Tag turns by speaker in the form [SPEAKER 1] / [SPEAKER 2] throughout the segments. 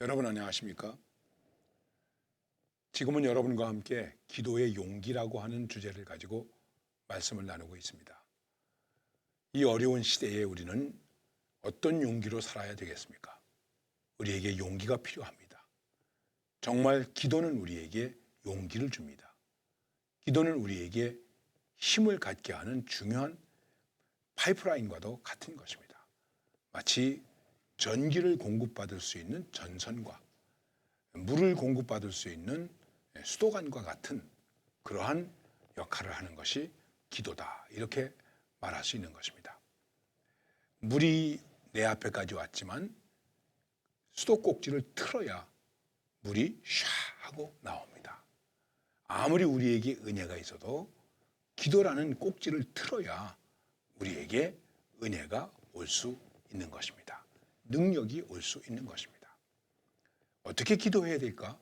[SPEAKER 1] 여러분 안녕하십니까? 지금은 여러분과 함께 기도의 용기라고 하는 주제를 가지고 말씀을 나누고 있습니다. 이 어려운 시대에 우리는 어떤 용기로 살아야 되겠습니까? 우리에게 용기가 필요합니다. 정말 기도는 우리에게 용기를 줍니다. 기도는 우리에게 힘을 갖게 하는 중요한 파이프라인과도 같은 것입니다. 마치 전기를 공급받을 수 있는 전선과 물을 공급받을 수 있는 수도관과 같은 그러한 역할을 하는 것이 기도다. 이렇게 말할 수 있는 것입니다. 물이 내 앞에까지 왔지만 수도꼭지를 틀어야 물이 샤 하고 나옵니다. 아무리 우리에게 은혜가 있어도 기도라는 꼭지를 틀어야 우리에게 은혜가 올 수 있는 것입니다. 능력이 올 수 있는 것입니다. 어떻게 기도해야 될까?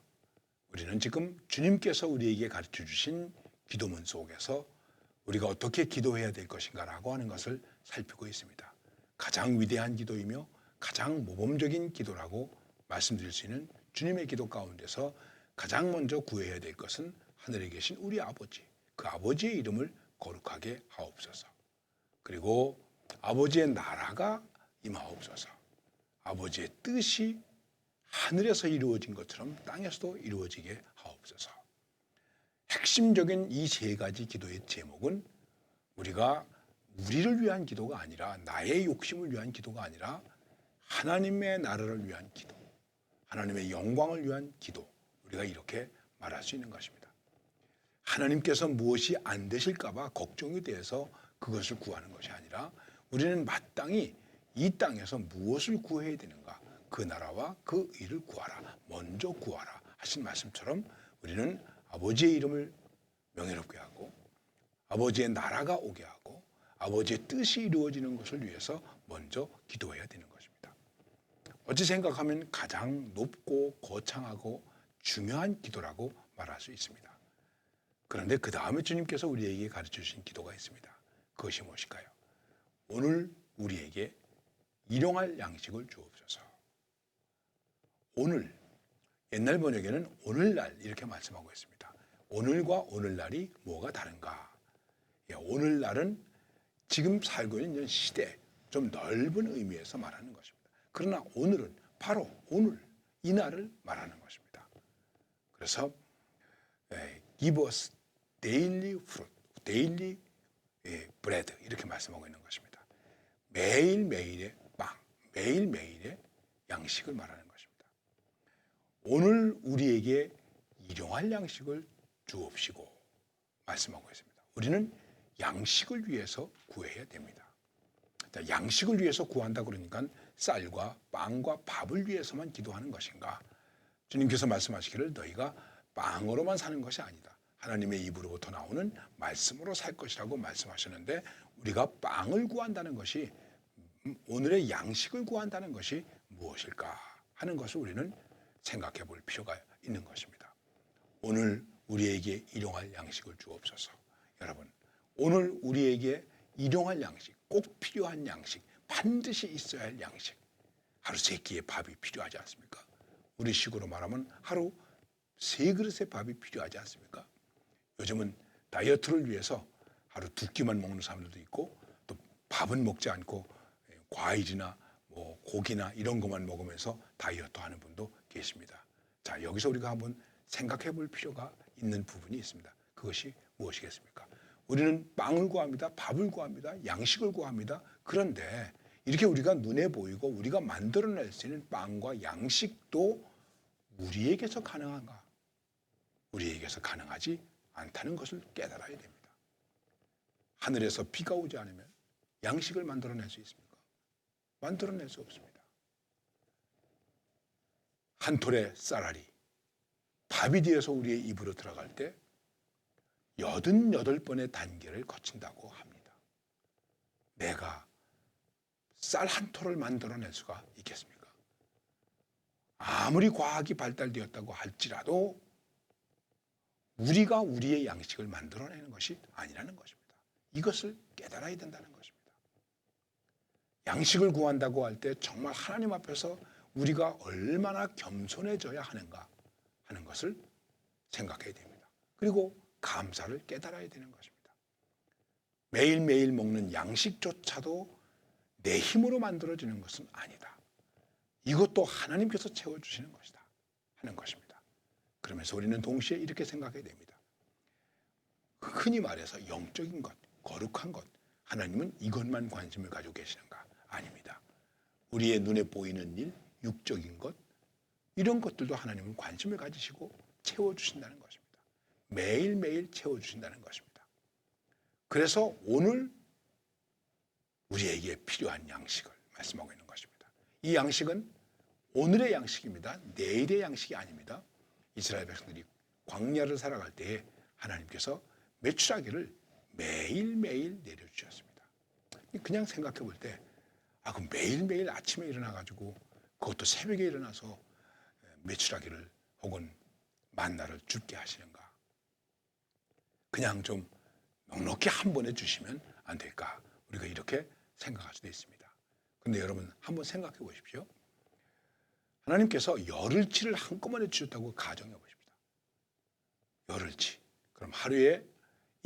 [SPEAKER 1] 우리는 지금 주님께서 우리에게 가르쳐 주신 기도문 속에서 우리가 어떻게 기도해야 될 것인가라고 하는 것을 살피고 있습니다. 가장 위대한 기도이며 가장 모범적인 기도라고 말씀드릴 수 있는 주님의 기도 가운데서 가장 먼저 구해야 될 것은 하늘에 계신 우리 아버지, 그 아버지의 이름을 거룩하게 하옵소서. 그리고 아버지의 나라가 임하옵소서. 아버지의 뜻이 하늘에서 이루어진 것처럼 땅에서도 이루어지게 하옵소서. 핵심적인 이 세 가지 기도의 제목은 우리가 우리를 위한 기도가 아니라 나의 욕심을 위한 기도가 아니라 하나님의 나라를 위한 기도, 하나님의 영광을 위한 기도, 우리가 이렇게 말할 수 있는 것입니다. 하나님께서 무엇이 안 되실까봐 걱정이 돼서 그것을 구하는 것이 아니라 우리는 마땅히 이 땅에서 무엇을 구해야 되는가? 그 나라와 그 일을 구하라. 먼저 구하라. 하신 말씀처럼 우리는 아버지의 이름을 명예롭게 하고 아버지의 나라가 오게 하고 아버지의 뜻이 이루어지는 것을 위해서 먼저 기도해야 되는 것입니다. 어찌 생각하면 가장 높고 거창하고 중요한 기도라고 말할 수 있습니다. 그런데 그 다음에 주님께서 우리에게 가르쳐 주신 기도가 있습니다. 그것이 무엇일까요? 오늘 우리에게 일용할 양식을 주옵소서. 오늘 옛날 번역에는 오늘날 이렇게 말씀하고 있습니다. 오늘과 오늘날이 뭐가 다른가? 예, 오늘날은 지금 살고 있는 시대 좀 넓은 의미에서 말하는 것입니다. 그러나 오늘은 바로 오늘 이 날을 말하는 것입니다. 그래서 예, give us daily fruit, daily 예, bread 이렇게 말씀하고 있는 것입니다. 매일 매일의 빵, 매일 매일의 양식을 말하는 것입니다. 오늘 우리에게 일용할 양식을 주옵시고 말씀하고 있습니다. 우리는 양식을 위해서 구해야 됩니다. 자, 양식을 위해서 구한다 그러니까 쌀과 빵과 밥을 위해서만 기도하는 것인가? 주님께서 말씀하시기를 너희가 빵으로만 사는 것이 아니다. 하나님의 입으로부터 나오는 말씀으로 살 것이라고 말씀하셨는데 우리가 빵을 구한다는 것이 오늘의 양식을 구한다는 것이 무엇일까 하는 것을 우리는 생각해 볼 필요가 있는 것입니다. 오늘 우리에게 일용할 양식을 주옵소서. 여러분, 오늘 우리에게 일용할 양식, 꼭 필요한 양식, 반드시 있어야 할 양식. 하루 세 끼의 밥이 필요하지 않습니까? 우리 식으로 말하면 하루 세 그릇의 밥이 필요하지 않습니까? 요즘은 다이어트를 위해서 하루 두 끼만 먹는 사람들도 있고 또 밥은 먹지 않고 과일이나 뭐 고기나 이런 것만 먹으면서 다이어트 하는 분도 계십니다. 자, 여기서 우리가 한번 생각해 볼 필요가 있는 부분이 있습니다. 그것이 무엇이겠습니까? 우리는 빵을 구합니다. 밥을 구합니다. 양식을 구합니다. 그런데 이렇게 우리가 눈에 보이고 우리가 만들어낼 수 있는 빵과 양식도 우리에게서 가능한가? 우리에게서 가능하지 않다는 것을 깨달아야 됩니다. 하늘에서 비가 오지 않으면 양식을 만들어낼 수 있습니까? 만들어낼 수 없습니다. 한 톨의 쌀알이 되어서 우리의 입으로 들어갈 때 여든여덟 번의 단계를 거친다고 합니다. 내가 쌀 한 톨을 만들어낼 수가 있겠습니까? 아무리 과학이 발달되었다고 할지라도 우리가 우리의 양식을 만들어내는 것이 아니라는 것입니다. 이것을 깨달아야 된다는 것입니다. 양식을 구한다고 할 때 정말 하나님 앞에서 우리가 얼마나 겸손해져야 하는가 하는 것을 생각해야 됩니다. 그리고 감사를 깨달아야 되는 것입니다. 매일매일 먹는 양식조차도 내 힘으로 만들어지는 것은 아니다. 이것도 하나님께서 채워주시는 것이다. 하는 것입니다. 그러면서 우리는 동시에 이렇게 생각해야 됩니다. 흔히 말해서 영적인 것, 거룩한 것, 하나님은 이것만 관심을 가지고 계시는가? 아닙니다. 우리의 눈에 보이는 일, 육적인 것, 이런 것들도 하나님은 관심을 가지시고 채워주신다는 것입니다. 매일매일 채워주신다는 것입니다. 그래서 오늘 우리에게 필요한 양식을 말씀하고 있는 것입니다. 이 양식은 오늘의 양식입니다. 내일의 양식이 아닙니다. 이스라엘 백성들이 광야를 살아갈 때에 하나님께서 매출하기를 매일매일 내려주셨습니다. 그냥 생각해 볼 때, 아, 그럼 매일매일 아침에 일어나가지고 그것도 새벽에 일어나서 매출하기를 혹은 만나를 죽게 하시는가? 그냥 좀 넉넉히 한 번에 주시면 안 될까? 우리가 이렇게 생각할 수도 있습니다. 근데 여러분 한번 생각해 보십시오. 하나님께서 열흘치를 한꺼번에 주셨다고 가정해 보십니다. 열흘치. 그럼 하루에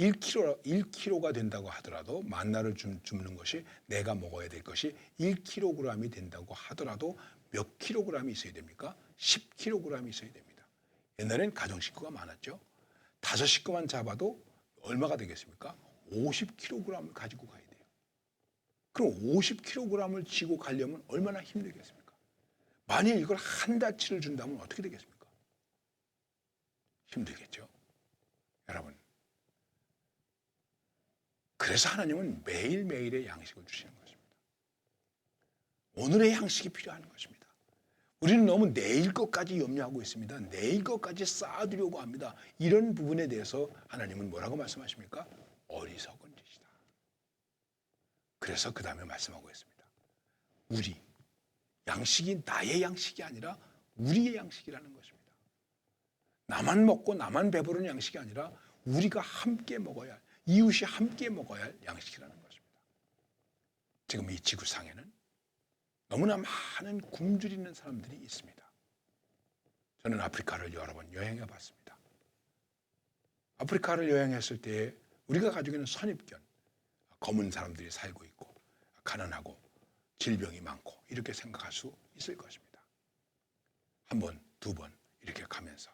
[SPEAKER 1] 1kg, 1kg가 된다고 하더라도 만나를 줍, 줍는 것이 내가 먹어야 될 것이 1kg이 된다고 하더라도 몇 kg이 있어야 됩니까? 10kg이 있어야 됩니다. 옛날엔 가정 식구가 많았죠. 다섯 식구만 잡아도 얼마가 되겠습니까? 50kg을 가지고 가야 돼요. 그럼 50kg을 지고 가려면 얼마나 힘들겠습니까? 만일 이걸 한 달치를 준다면 어떻게 되겠습니까? 힘들겠죠. 여러분. 그래서 하나님은 매일매일의 양식을 주시는 것입니다. 오늘의 양식이 필요한 것입니다. 우리는 너무 내일 것까지 염려하고 있습니다. 내일 것까지 쌓아두려고 합니다. 이런 부분에 대해서 하나님은 뭐라고 말씀하십니까? 어리석은 짓이다. 그래서 그 다음에 말씀하고 있습니다. 우리, 양식이 나의 양식이 아니라 우리의 양식이라는 것입니다. 나만 먹고 나만 배부른 양식이 아니라 우리가 함께 먹어야 할, 이웃이 함께 먹어야 할 양식이라는 것입니다. 지금 이 지구상에는 너무나 많은 굶주리는 사람들이 있습니다. 저는 아프리카를 여러 번 여행해 봤습니다. 아프리카를 여행했을 때 우리가 가지고 있는 선입견, 검은 사람들이 살고 있고 가난하고 질병이 많고 이렇게 생각할 수 있을 것입니다. 한 번, 두 번 이렇게 가면서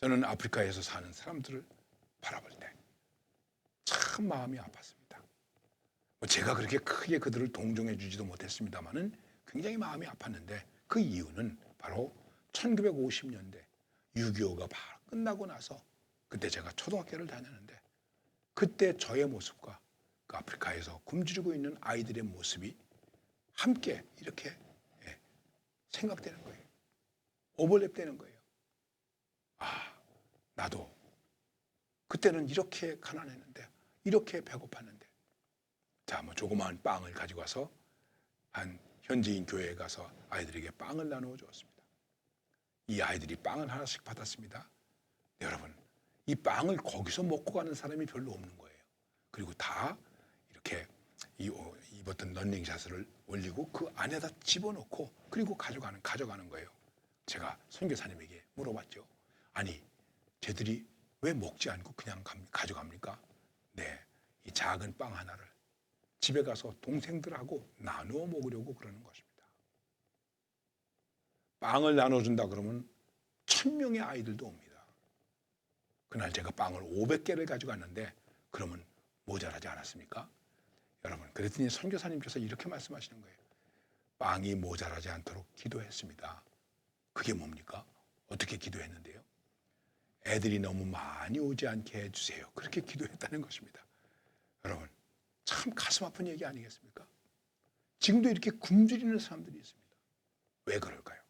[SPEAKER 1] 저는 아프리카에서 사는 사람들을 바라볼 때 참 마음이 아팠습니다. 뭐 제가 그렇게 크게 그들을 동정해 주지도 못했습니다만은 굉장히 마음이 아팠는데 그 이유는 바로 1950년대 6.25가 바로 끝나고 나서 그때 제가 초등학교를 다녔는데 그때 저의 모습과 그 아프리카에서 굶주리고 있는 아이들의 모습이 함께 이렇게 예, 생각되는 거예요. 오버랩되는 거예요. 아, 나도 그때는 이렇게 가난했는데 이렇게 배고팠는데 자, 뭐 조그마한 빵을 가지고 와서 한 현지인 교회에 가서 아이들에게 빵을 나누어 주었습니다. 이 아이들이 빵을 하나씩 받았습니다. 네, 여러분, 이 빵을 거기서 먹고 가는 사람이 별로 없는 거예요. 그리고 다 이렇게 이 어, 입었던 런닝샷을 올리고 그 안에다 집어넣고 그리고 가져가는 가져가는 거예요. 제가 선교사님에게 물어봤죠. 아니, 쟤들이 왜 먹지 않고 그냥 감- 가져갑니까? 네, 이 작은 빵 하나를 집에 가서 동생들하고 나누어 먹으려고 그러는 것입니다. 빵을 나눠준다 그러면 천 명의 아이들도 옵니다. 그날 제가 빵을 500개를 가져갔는데 그러면 모자라지 않았습니까? 여러분, 그랬더니 선교사님께서 이렇게 말씀하시는 거예요. 빵이 모자라지 않도록 기도했습니다. 그게 뭡니까? 어떻게 기도했는데요? 애들이 너무 많이 오지 않게 해주세요. 그렇게 기도했다는 것입니다. 여러분, 참 가슴 아픈 얘기 아니겠습니까? 지금도 이렇게 굶주리는 사람들이 있습니다. 왜 그럴까요?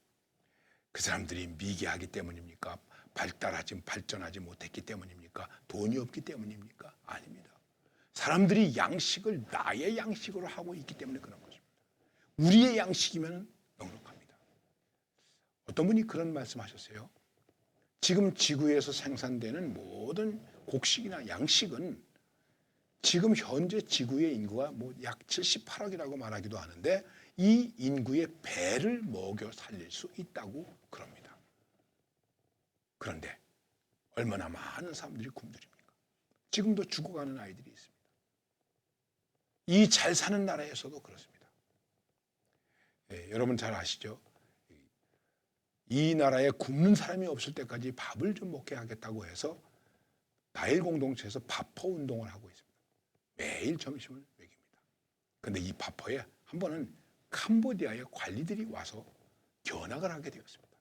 [SPEAKER 1] 그 사람들이 미개하기 때문입니까? 발달하지 발전하지 못했기 때문입니까? 돈이 없기 때문입니까? 아닙니다. 사람들이 양식을 나의 양식으로 하고 있기 때문에 그런 것입니다. 우리의 양식이면 넉넉합니다. 어떤 분이 그런 말씀 하셨어요. 지금 지구에서 생산되는 모든 곡식이나 양식은 지금 현재 지구의 인구가 뭐 약 78억이라고 말하기도 하는데 이 인구의 배를 먹여 살릴 수 있다고 그럽니다. 그런데 얼마나 많은 사람들이 굶주립니까? 지금도 죽어가는 아이들이 있습니다. 이 잘 사는 나라에서도 그렇습니다. 예, 여러분 잘 아시죠? 이 나라에 굶는 사람이 없을 때까지 밥을 좀 먹게 하겠다고 해서 나일 공동체에서 밥퍼 운동을 하고 있습니다. 매일 점심을 먹입니다. 그런데 이 밥퍼에 한 번은 캄보디아의 관리들이 와서 견학을 하게 되었습니다.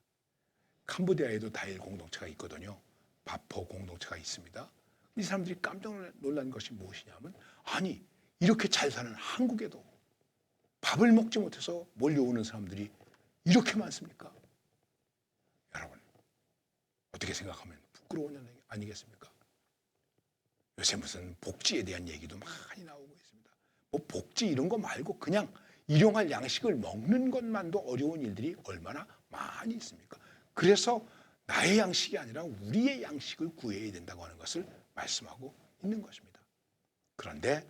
[SPEAKER 1] 캄보디아에도 다일 공동체가 있거든요. 밥퍼 공동체가 있습니다. 이 사람들이 깜짝 놀란 것이 무엇이냐면 아니 이렇게 잘 사는 한국에도 밥을 먹지 못해서 몰려오는 사람들이 이렇게 많습니까? 어떻게 생각하면 부끄러운 일 아니겠습니까? 요새 무슨 복지에 대한 얘기도 많이 나오고 있습니다. 뭐 복지 이런 거 말고 그냥 일용할 양식을 먹는 것만도 어려운 일들이 얼마나 많이 있습니까? 그래서 나의 양식이 아니라 우리의 양식을 구해야 된다고 하는 것을 말씀하고 있는 것입니다. 그런데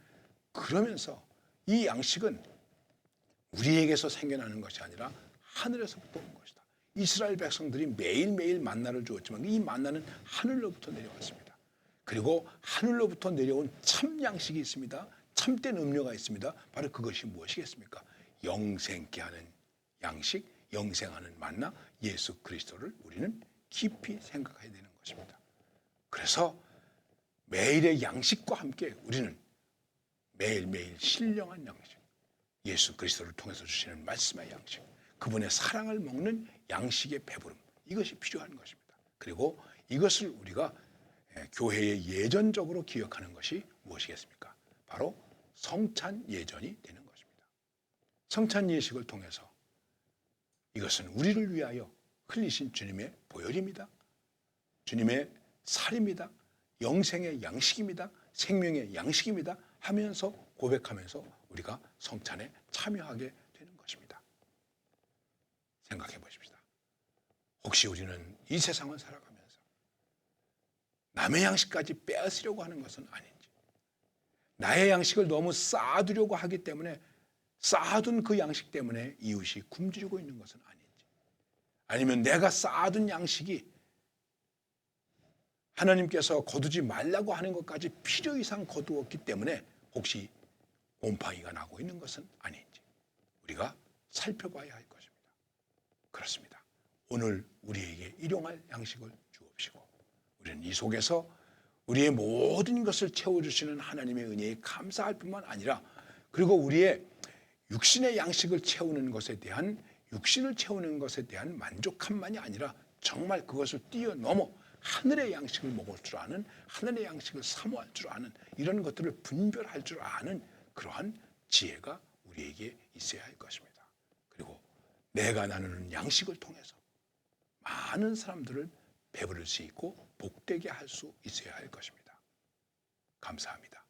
[SPEAKER 1] 그러면서 이 양식은 우리에게서 생겨나는 것이 아니라 하늘에서부터 온 것이다. 이스라엘 백성들이 매일매일 만나를 주었지만 이 만나는 하늘로부터 내려왔습니다. 그리고 하늘로부터 내려온 참 양식이 있습니다. 참된 음료가 있습니다. 바로 그것이 무엇이겠습니까? 영생케 하는 양식, 영생하는 만나 예수 그리스도를 우리는 깊이 생각해야 되는 것입니다. 그래서 매일의 양식과 함께 우리는 매일매일 신령한 양식, 예수 그리스도를 통해서 주시는 말씀의 양식, 그분의 사랑을 먹는 양식의 배부름, 이것이 필요한 것입니다. 그리고 이것을 우리가 예, 교회에 예전적으로 기억하는 것이 무엇이겠습니까? 바로 성찬 예전이 되는 것입니다. 성찬 예식을 통해서 이것은 우리를 위하여 흘리신 주님의 보혈입니다. 주님의 살입니다. 영생의 양식입니다. 생명의 양식입니다. 하면서 고백하면서 우리가 성찬에 참여하게. 생각해 보십시다. 혹시 우리는 이 세상을 살아가면서 남의 양식까지 빼앗으려고 하는 것은 아닌지, 나의 양식을 너무 쌓아두려고 하기 때문에 쌓아둔 그 양식 때문에 이웃이 굶주리고 있는 것은 아닌지, 아니면 내가 쌓아둔 양식이 하나님께서 거두지 말라고 하는 것까지 필요 이상 거두었기 때문에 혹시 곰팡이가 나고 있는 것은 아닌지 우리가 살펴봐야 할 것입니다. 그렇습니다. 오늘 우리에게 일용할 양식을 주옵시고 우리는 이 속에서 우리의 모든 것을 채워주시는 하나님의 은혜에 감사할 뿐만 아니라 그리고 우리의 육신의 양식을 채우는 것에 대한 육신을 채우는 것에 대한 만족함만이 아니라 정말 그것을 뛰어넘어 하늘의 양식을 먹을 줄 아는 하늘의 양식을 사모할 줄 아는 이런 것들을 분별할 줄 아는 그러한 지혜가 우리에게 있어야 할 것입니다. 내가 나누는 양식을 통해서 많은 사람들을 배부를 수 있고 복되게 할 수 있어야 할 것입니다. 감사합니다.